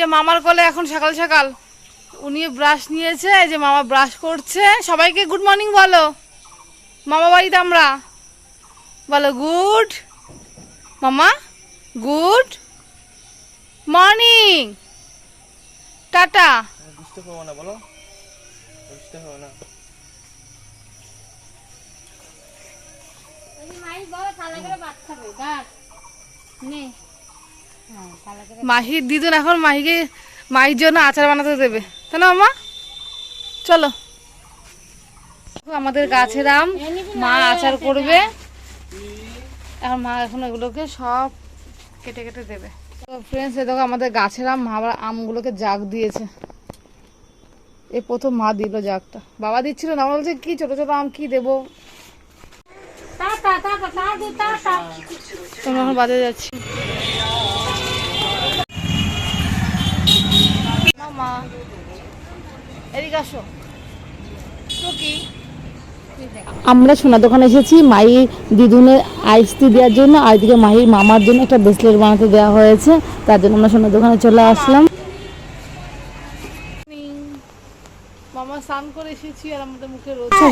যে মামার কোলে এখন সকাল সকাল। উনি ব্রাশ নিয়েছে এই যে মামা ব্রাশ করছে। সবাইকে গুড মর্নিং বলো। মামা বাড়িতে আমরা? বলো গুড মামা গুড মর্নিং টাটা। না বলো। না। মাহির দিদুন এখন মাহিকে, মাহির জন্য আচার বানাতে দেবে। তাই না মা চলো। আমাদের গাছের আম, মা আচার করবে। এখন মা এখন এগুলোকে সব কেটে কেটে দেবে। তো ফ্রেন্ডস এ দেখো আমাদের গাছের আম, মা আবার আমগুলোকে জাগ দিয়েছে। এ প্রথম মা দিল জাগটা। বাবা দিচ্ছিল না, বলছে, কি ছোট ছোট আম, কি দেবো? তোমরা এখন বাজারে যাচ্ছি। মামা এদিকে আসো। আমরা সোনা দোকানে এসেছি মাই দিদুনের আইসটি দেওয়ার জন্য আর এদিকে মাহির মামার জন্য একটা ব্রেসলেট বানাতে দেওয়া হয়েছে তার জন্য আমরা সোনা দোকানে চলে আসলাম।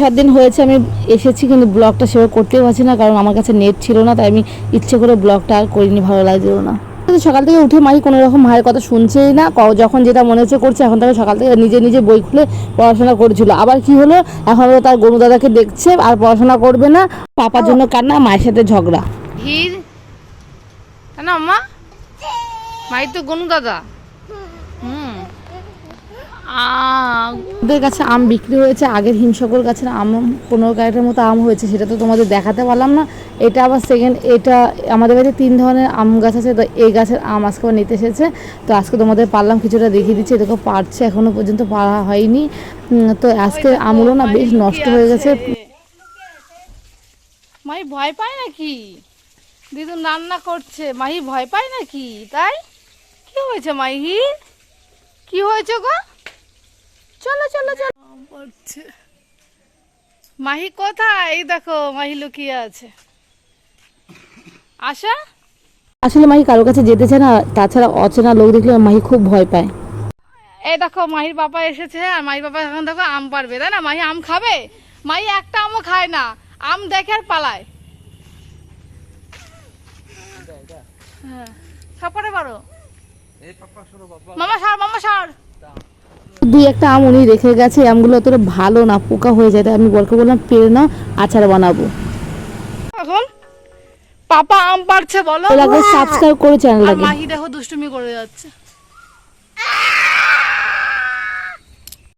সাত দিন হয়েছে আমি এসেছি কিন্তু ব্লগটা সেভাবে করতেও পারছি না কারণ আমার কাছে নেট ছিল না তাই আমি ইচ্ছে করে ব্লগটা আর করিনি ভালো লাগছিল না। সকাল থেকে উঠে মাই কোনো রকম মায়ের কথা শুনছেই না। যখন যেটা মনে হচ্ছে করছে, এখন তাকে সকাল থেকে নিজে নিজে বই খুলে পড়াশোনা করেছিল। আবার কি হলো? এখন তার গরু দাদাকে দেখছে, আর পড়াশোনা করবে না। পাপার জন্য কান্না, মায়ের সাথে ঝগড়া। তাই না মা মাই তো গনু দাদা। ওদের কাছে আম বিক্রি হয়েছে আগের হিমসাগর গাছের আম পনেরো ক্যারেটের মতো আম হয়েছে সেটা তো তোমাদের দেখাতে পারলাম না। এটা আবার সেকেন্ড এটা আমাদের বাড়িতে তিন ধরনের আম গাছ আছে তো এই গাছের আম আজকে নিতে এসেছে। তো আজকে তোমাদের পারলাম কিছুটা দেখিয়ে দিচ্ছি এদিকে পারছে এখনও পর্যন্ত পারা হয়নি। তো আজকে আমগুলো না বেশ নষ্ট হয়ে গেছে। মাহি ভয় পায় নাকি? দিদু রান্না করছে মাহি ভয় পায় নাকি? তাই? কি হয়েছে মাহি? কি হয়েছে গো? পড়ছে মাহি কোথায়? এই দেখো মাহি লুকিয়ে আছে। আশা? আসলে মাহি কারোর কাছে যেতে চায় না তাছাড়া অচেনা লোক দেখলে মাহি খুব ভয় পায়। এই দেখো মাহির বাবা এসেছে আর মাহির বাবা এখন দেখো আম পারবে তাই না? মাহি আম খাবে? মাহি একটা আমও খায় না আম দেখে আর পালায়। হ্যাঁ সাপড়ে পারো এই পাপা সরো বাবা মামা সার মামা সার। দুই একটা আম উনি রেখে গেছে আমগুলো অতটা ভালো না পোকা হয়ে যায় তাই আমি বলকে বললাম পেরে নাও আচার বানাবো। এখন পাপা আম পারছে বলো। সাবস্ক্রাইব করে চ্যানেল মাহি দেখো দুষ্টুমি করে যাচ্ছে।